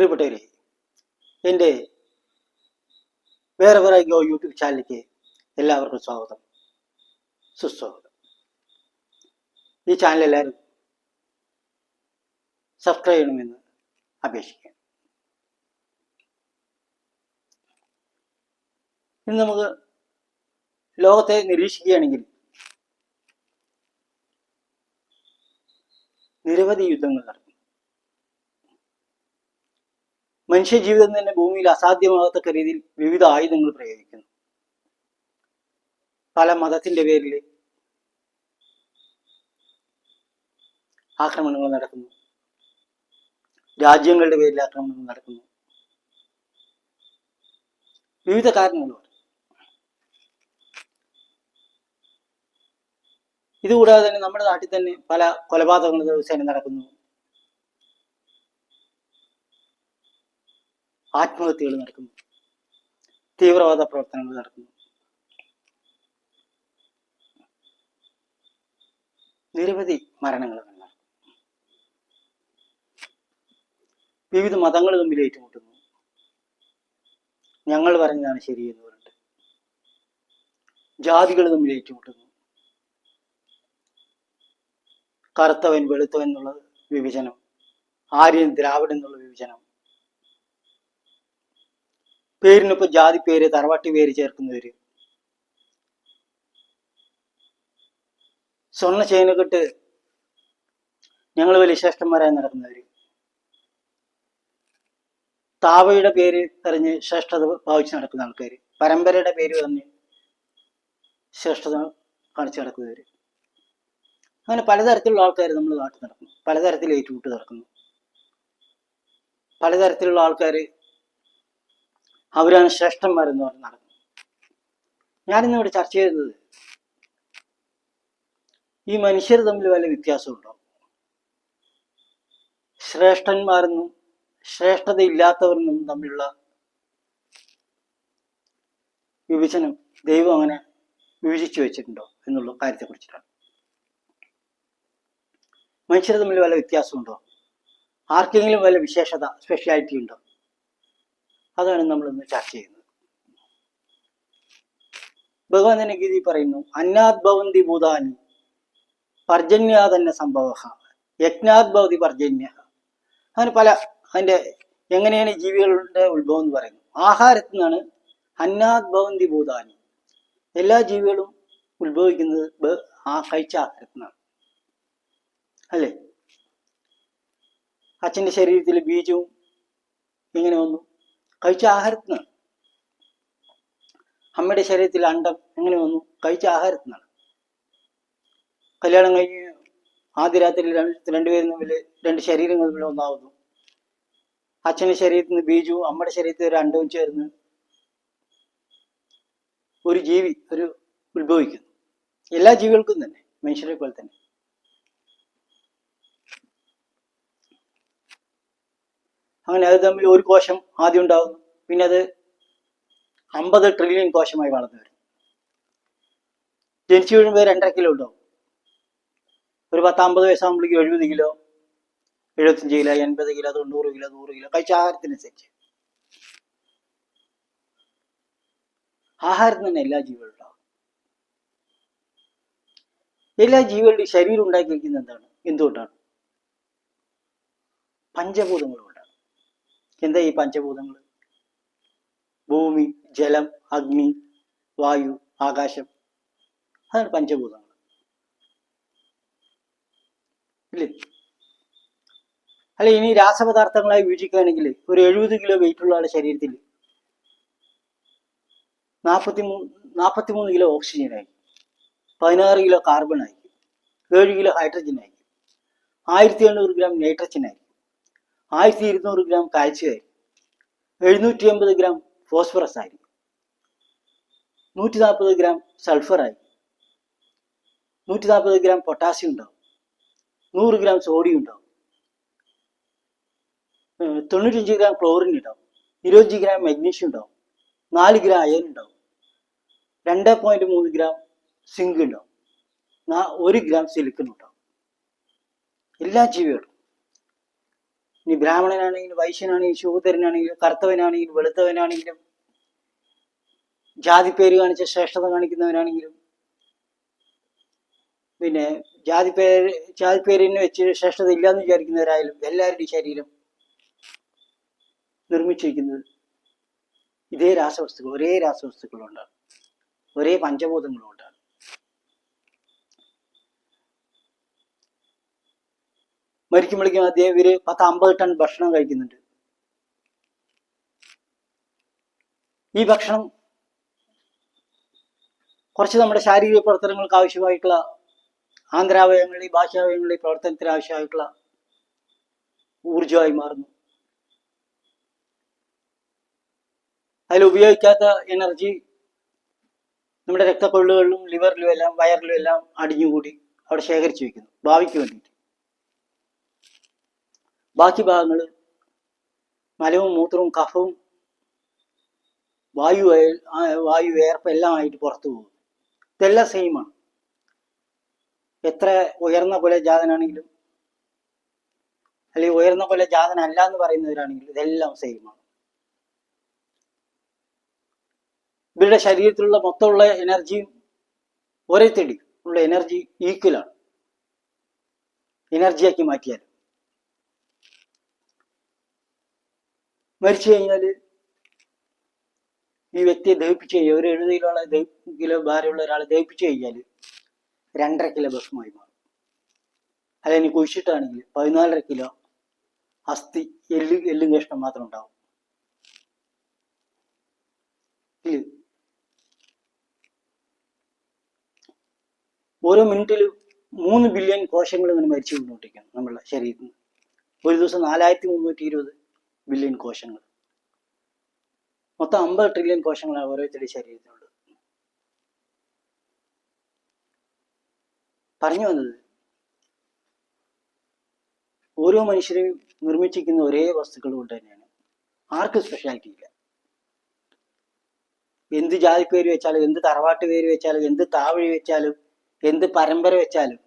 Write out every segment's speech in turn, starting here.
പ്രിയപ്പെട്ടവരെ എന്റെ വേറെ വേറെ ഗോ യൂട്യൂബ് ചാനലിലേക്ക് എല്ലാവർക്കും സ്വാഗതം. സുസ്വാഗതം. ഈ ചാനൽ എല്ലാവരും സബ്സ്ക്രൈബ് ചെയ്യണമെന്ന് അപേക്ഷിക്കാം. ഇന്ന് നമുക്ക് ലോകത്തെ നിരീക്ഷിക്കുകയാണെങ്കിൽ നിരവധി യുദ്ധങ്ങൾ നടക്കും. മനുഷ്യജീവിതം തന്നെ ഭൂമിയിൽ അസാധ്യമാകത്തക്ക രീതിയിൽ വിവിധ ആയുധങ്ങൾ പ്രയോഗിക്കുന്നു. പല മതത്തിന്റെ പേരിൽ ആക്രമണങ്ങൾ നടക്കുന്നു. രാജ്യങ്ങളുടെ പേരിൽ ആക്രമണങ്ങൾ നടക്കുന്നു. വിവിധ കാരണങ്ങളുണ്ട് ഇതുകൂടാതെ തന്നെ നമ്മുടെ നാട്ടിൽ തന്നെ പല കൊലപാതകങ്ങൾ ദിവസേന നടക്കുന്നു. ആത്മഹത്യകൾ നടക്കുന്നു. തീവ്രവാദ പ്രവർത്തനങ്ങൾ നടക്കുന്നു. നിരവധി മരണങ്ങൾ നടക്കുന്നു. വിവിധ മതങ്ങൾ തമ്മിൽ ഏറ്റുമുട്ടുന്നു. ഞങ്ങൾ പറഞ്ഞതാണ് ശരി എന്ന് പറഞ്ഞിട്ട്. ജാതികൾ തമ്മിൽ ഏറ്റുമുട്ടുന്നു. കറുത്തവൻ വെളുത്തവൻ എന്നുള്ള വിഭജനം ആര്യൻ ദ്രാവിഡൻ എന്നുള്ള വിഭജനം പേരിനൊപ്പം ജാതി പേര് തറവാട്ടി പേര് ചേർക്കുന്നവര്. സ്വർണ ചെയിനക്കെട്ട് ഞങ്ങൾ വലിയ ശ്രേഷ്ഠന്മാരായി നടക്കുന്നവര്. താവയുടെ പേര് തെരഞ്ഞ് ശ്രേഷ്ഠത ഭാവിച്ച് നടക്കുന്ന ആൾക്കാര്. പരമ്പരയുടെ പേര് പറഞ്ഞ് ശ്രേഷ്ഠത കാണിച്ചു നടക്കുന്നവര്. അങ്ങനെ പലതരത്തിലുള്ള ആൾക്കാർ നമ്മൾ നാട്ടിൽ നടക്കുന്നു. പലതരത്തിൽ ഏറ്റുമുട്ട് നടക്കുന്നു. പലതരത്തിലുള്ള ആൾക്കാർ അവരാണ് ശ്രേഷ്ഠന്മാരെന്ന് പറഞ്ഞ് നടക്കുന്നത് ഞാനിന്ന് ഇവിടെ ചർച്ച ചെയ്തത് ഈ മനുഷ്യർ തമ്മിൽ വല്ല വ്യത്യാസമുണ്ടോ? ശ്രേഷ്ഠന്മാരെന്നും ശ്രേഷ്ഠതയില്ലാത്തവരെന്നും തമ്മിലുള്ള വിഭജനം ദൈവം അങ്ങനെ വിഭജിച്ചു വെച്ചിട്ടുണ്ടോ എന്നുള്ള കാര്യത്തെ കുറിച്ചിട്ടാണ് മനുഷ്യർ തമ്മിൽ വല്ല വ്യത്യാസമുണ്ടോ? ആർക്കെങ്കിലും വല്ല വിശേഷത സ്പെഷ്യാലിറ്റി ഉണ്ടോ? അതാണ് നമ്മൾ ഇന്ന് ചർച്ച ചെയ്യുന്നത്. ഭഗവാൻ തന്നെ ഗീതി പറയുന്നു അന്നാത് ഭവന്തി ഭൂതാനി പർജന്യാതന്നെ സംഭവ യജ്ഞാത് ഭവതി പർജന്യ. അങ്ങനെ പല അതിന്റെ എങ്ങനെയാണ് ജീവികളുടെ ഉത്ഭവം എന്ന് പറയുന്നത് ആഹാരത്തിൽ നിന്നാണ് അന്നാത് ഭവന്തി ഭൂതാനി. എല്ലാ ജീവികളും ഉത്ഭവിക്കുന്നത് ആ കഴിച്ച ആഹാരത്തിൽ നിന്നാണ്. അല്ലേ? അച്ഛന്റെ ശരീരത്തിൽ ബീജവും ഇങ്ങനെ വന്നു. കഴിച്ച ആഹാരത്തിനാണ് അമ്മയുടെ ശരീരത്തിൽ അണ്ടം എങ്ങനെ വന്നു? കഴിച്ച ആഹാരത്തിനാണ് കല്യാണം കഴിഞ്ഞ് ആദ്യ രാത്രി രണ്ട് രണ്ടുപേരും തമ്മിൽ രണ്ട് ശരീരങ്ങൾ തമ്മിൽ ഒന്നാവുന്നു. അച്ഛന്റെ ശരീരത്തിൽ നിന്ന് ബീജവും അമ്മയുടെ ശരീരത്തിൽ ഒരു അണ്ടവും ചേർന്ന് ഒരു ജീവി ഒരു ഉത്ഭവിക്കുന്നു. എല്ലാ ജീവികൾക്കും തന്നെ മനുഷ്യരെ പോലെ തന്നെ. അങ്ങനെ അത് തമ്മിൽ ഒരു കോശം ആദ്യം ഉണ്ടാകുന്നു പിന്നെ അത് അമ്പത് ട്രില്യൺ കോശമായി വളർന്നു വരും ജനിച്ചു വീഴുമ്പോൾ രണ്ടര കിലോ ഉണ്ടാവും. ഒരു പത്ത് അമ്പത് വയസ്സാകുമ്പോഴേക്കും എഴുപത് കിലോ എഴുപത്തഞ്ച് കിലോ എൺപത് കിലോ തൊണ്ണൂറ് കിലോ നൂറ് കിലോ കഴിച്ച ആഹാരത്തിനനുസരിച്ച്. ആഹാരത്തിന് തന്നെ എല്ലാ ജീവികളും ഉണ്ടാവും. എല്ലാ ജീവികളുടെയും ശരീരം ഉണ്ടാക്കിയിരിക്കുന്നത് എന്താണ്? എന്തുകൊണ്ടാണ്? പഞ്ചഭൂതങ്ങളുണ്ട് എന്താ ഈ പഞ്ചഭൂതങ്ങൾ ഭൂമി ജലം അഗ്നി വായു ആകാശം. അതാണ് പഞ്ചഭൂതങ്ങൾ ഇല്ലേ? അല്ല ഇനി രാസപദാർത്ഥങ്ങളായി വീക്ഷിക്കുകയാണെങ്കിൽ ഒരു എഴുപത് കിലോ വെയിറ്റ് ഉള്ള ആളുടെ ശരീരത്തിൽ നാൽപ്പത്തി മൂന്ന് നാൽപ്പത്തി മൂന്ന് കിലോ ഓക്സിജനായി പതിനാറ് കിലോ കാർബൺ ആയിരിക്കും. ഏഴ് കിലോ ഹൈഡ്രജൻ ആയിരിക്കും. ആയിരത്തി എണ്ണൂറ് ഗ്രാം നൈട്രജൻ ആയിരിക്കും. ആയിരത്തി ഇരുന്നൂറ് ഗ്രാം കാൽസ്യം ആയിരിക്കും എഴുന്നൂറ്റി അമ്പത് ഗ്രാം ഫോസ്ഫറസ് ആയി. നൂറ്റി നാൽപ്പത് ഗ്രാം സൾഫർ ആയിരിക്കും നൂറ്റി നാൽപ്പത് ഗ്രാം പൊട്ടാസ്യം ഉണ്ടാവും. നൂറ് ഗ്രാം സോഡിയം ഉണ്ടാവും. തൊണ്ണൂറ്റഞ്ച് ഗ്രാം ക്ലോറിൻ ഉണ്ടാവും. ഇരുപത്തഞ്ച് ഗ്രാം മഗ്നീഷ്യം ഉണ്ടാവും. നാല് ഗ്രാം അയൺ ഉണ്ടാവും. രണ്ട് പോയിന്റ് മൂന്ന് ഗ്രാം സിങ്ക് ഉണ്ടാവും. ഒരു ഗ്രാം സിലിക്കൺ ഉണ്ടാവും. എല്ലാ ജീവികളും ഇനി ബ്രാഹ്മണനാണെങ്കിലും വൈശ്യനാണെങ്കിലും ശൂദ്രനാണെങ്കിലും കറുത്തവനാണെങ്കിലും വെളുത്തവനാണെങ്കിലും ജാതി പേര് കാണിച്ച ശ്രേഷ്ഠത കാണിക്കുന്നവനാണെങ്കിലും പിന്നെ ജാതി പേര് ജാതി പേരിന് വെച്ച് ശ്രേഷ്ഠത ഇല്ലാന്ന് വിചാരിക്കുന്നവരായാലും എല്ലാവരുടെയും ശരീരം നിർമ്മിച്ചിരിക്കുന്നത് ഇതേ രാസവസ്തുക്കൾ ഒരേ രാസവസ്തുക്കളുണ്ടാണ് ഒരേ പഞ്ചഭൂതങ്ങളുണ്ടാണ് മരിക്കുമ്പോഴേക്കും അദ്ദേഹം ഇവർ പത്ത് അമ്പത് ടൺ ഭക്ഷണം കഴിക്കുന്നുണ്ട്. ഈ ഭക്ഷണം കുറച്ച് നമ്മുടെ ശാരീരിക പ്രവർത്തനങ്ങൾക്ക് ആവശ്യമായിട്ടുള്ള ആന്തരാവയവങ്ങളിൽ ഭാഷാവയവങ്ങളിൽ പ്രവർത്തനത്തിന് ആവശ്യമായിട്ടുള്ള ഊർജമായി മാറുന്നു. അതിൽ ഉപയോഗിക്കാത്ത എനർജി നമ്മുടെ രക്തക്കൊള്ളുകളിലും ലിവറിലും എല്ലാം വയറിലും എല്ലാം അടിഞ്ഞുകൂടി അവിടെ ശേഖരിച്ചു വെക്കുന്നു. ഭാവിക്ക് വേണ്ടിയിട്ട്. ബാക്കി ഭാഗങ്ങൾ മലവും മൂത്രവും കഫവും വായു വായു വേർപ്പ് എല്ലാം ആയിട്ട് പുറത്തു പോകും. ഇതെല്ലാം സെയിമാണ് എത്ര ഉയർന്ന കുല ജാതനാണെങ്കിലും അല്ലെങ്കിൽ ഉയർന്ന കുല ജാതനല്ല എന്ന് പറയുന്നവരാണെങ്കിലും ഇതെല്ലാം സെയിമാണ് ഇവരുടെ ശരീരത്തിലുള്ള മൊത്തമുള്ള എനർജിയും ഒരേ തെടി ഉള്ള എനർജി ഈക്വലാണ് എനർജിയാക്കി മാറ്റിയാൽ മരിച്ചു കഴിഞ്ഞാൽ ഈ വ്യക്തിയെ ദഹിപ്പിച്ചു കഴിഞ്ഞാൽ ഒരു എഴുപത് കിലോ ദഹി- കിലോ ഭാരമുള്ള ഒരാളെ ദഹിപ്പിച്ചു കഴിഞ്ഞാൽ രണ്ടര കിലോ ഭക്ഷണമായി മാറും. അല്ലെങ്കിൽ കുഴിച്ചിട്ടാണെങ്കിൽ പതിനാലര കിലോ അസ്ഥി എല്ല് എല്ലും കഷ്ണം മാത്രം ഉണ്ടാവും. ഓരോ മിനിറ്റിലും മൂന്ന് ബില്യൺ കോശങ്ങൾ ഇങ്ങനെ മരിച്ചു കൊണ്ടോണ്ടിരിക്കുന്നു നമ്മളെ ശരീരത്തിൽ നിന്ന്. ഒരു ദിവസം നാലായിരത്തി മുന്നൂറ്റി ഇരുപത് ബില്യൺ കോശങ്ങൾ. മൊത്തം അമ്പത് ട്രില്യൺ കോശങ്ങളാണ് ഓരോരുത്തരുടെ ശരീരത്തിലുള്ളത് പറഞ്ഞു വന്നത് ഓരോ മനുഷ്യരെയും നിർമ്മിച്ചിരിക്കുന്ന ഒരേ വസ്തുക്കൾ കൊണ്ട് തന്നെയാണ്. ആർക്കും സ്പെഷ്യാലിറ്റി ഇല്ല. എന്ത് ജാതി പേര് വെച്ചാലും എന്ത് തറവാട്ട് പേര് വെച്ചാലും എന്ത് താവഴി വെച്ചാലും എന്ത് പരമ്പര വെച്ചാലും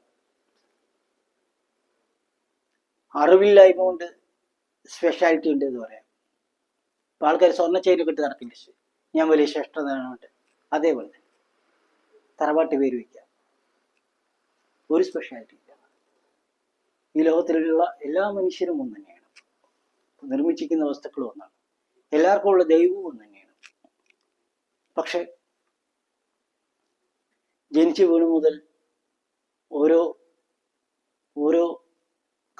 അറിവില്ലായ്മ കൊണ്ട് സ്പെഷ്യാലിറ്റി ഉണ്ട് എന്ന് പറയാം. ഇപ്പൊ ആൾക്കാർ സ്വർണ സ്വർണച്ചേരി നടത്തി നടക്കില്ല ഞാൻ വലിയ ശ്രേഷ്ഠതയുണ്ട് അതേപോലെ തന്നെ. തറവാട്ട് പേര് വയ്ക്കാം ഒരു സ്പെഷ്യാലിറ്റി ഇല്ല. ഈ ലോകത്തിലുള്ള എല്ലാ മനുഷ്യരും ഒന്ന് തന്നെയാണ്. നിർമ്മിച്ചിരിക്കുന്ന വസ്തുക്കളും ഒന്നാണ്. എല്ലാവർക്കും ഉള്ള ദൈവവും ഒന്ന് തന്നെയാണ്. പക്ഷെ ജനിച്ചു വീണു മുതൽ ഓരോ ഓരോ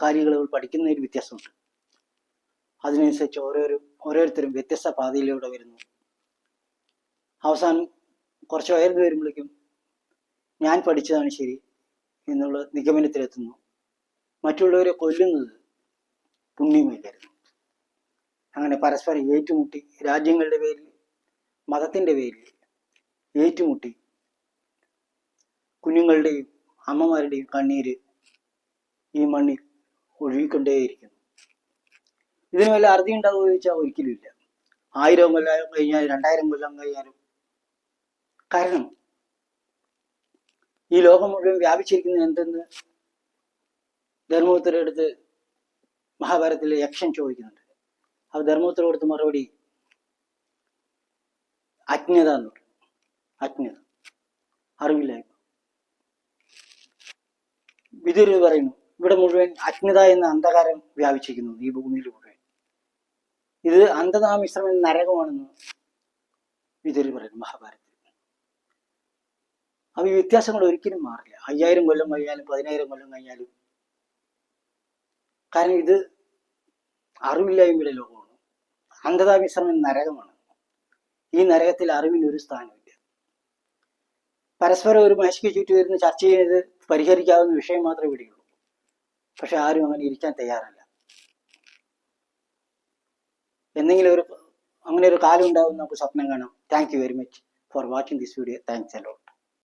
കാര്യങ്ങൾ പഠിക്കുന്നതിൽ വ്യത്യാസമുണ്ട്. അതിനനുസരിച്ച് ഓരോരോ ഓരോരുത്തരും വ്യത്യസ്ത പാതയിലൂടെ വരുന്നു. അവസാനം കുറച്ച് ഉയർന്നു വരുമ്പോഴേക്കും ഞാൻ പഠിച്ചതാണ് ശരി എന്നുള്ള നിഗമനത്തിലെത്തുന്നു. മറ്റുള്ളവരെ കൊല്ലുന്നത് പുണ്യമല്ലായിരുന്നു അങ്ങനെ പരസ്പരം ഏറ്റുമുട്ടി രാജ്യങ്ങളുടെ പേരിൽ മതത്തിന്റെ പേരിൽ ഏറ്റുമുട്ടി കുഞ്ഞുങ്ങളുടെയും അമ്മമാരുടെയും കണ്ണീര് ഈ മണ്ണിൽ ഒഴുകിക്കൊണ്ടേയിരിക്കുന്നു. ഇതിന് വല്ല അറുതി ഉണ്ടാവുമോ ചോദിച്ചാൽ ഒരിക്കലും ഇല്ല. ആയിരം കൊല്ലം കഴിഞ്ഞാൽ രണ്ടായിരം കൊല്ലം കഴിഞ്ഞാലും കാരണം ഈ ലോകം മുഴുവൻ വ്യാപിച്ചിരിക്കുന്നത് എന്തെന്ന് ധർമ്മപുത്ര അടുത്ത് മഹാഭാരതത്തിലെ യക്ഷൻ ചോദിക്കുന്നുണ്ട്. അവ ധർമ്മപുത്ര കൊടുത്ത മറുപടി അജ്ഞത എന്ന് പറയും. അജ്ഞത. അറിവില്ലായ്മ. വിതുര് പറയുന്നു ഇവിടെ മുഴുവൻ അജ്ഞത എന്ന അന്ധകാരം വ്യാപിച്ചിരിക്കുന്നു ഈ മുഴുവൻ ഇത് അന്ധതാമിശ്രം നരകമാണെന്ന് വിതരി പറയുന്നു മഹാഭാരതത്തിൽ. അപ്പൊ ഈ വ്യത്യാസങ്ങൾ ഒരിക്കലും മാറില്ല. അയ്യായിരം കൊല്ലം കഴിഞ്ഞാലും പതിനായിരം കൊല്ലം കഴിഞ്ഞാലും. കാരണം ഇത് അറിവില്ലായ്മയുടെ ലോകമാണ്. അന്ധതാമിശ്രം എന്ന നരകമാണ്. ഈ നരകത്തിൽ അറിവിന് ഒരു സ്ഥാനമില്ല പരസ്പരം ഒരു മേശയ്ക്ക് ചുറ്റി വരുന്ന ചർച്ച ചെയ്ത് പരിഹരിക്കാവുന്ന വിഷയം മാത്രമേ ഇവിടെയുള്ളൂ. പക്ഷെ ആരും അങ്ങനെ ഇരിക്കാൻ തയ്യാറല്ല. എന്തെങ്കിലും ഒരു അങ്ങനെ ഒരു കാലം ഉണ്ടാവും നമുക്ക് സ്വപ്നം കാണാം. Thank you very much for watching this video thanks അല്ലോ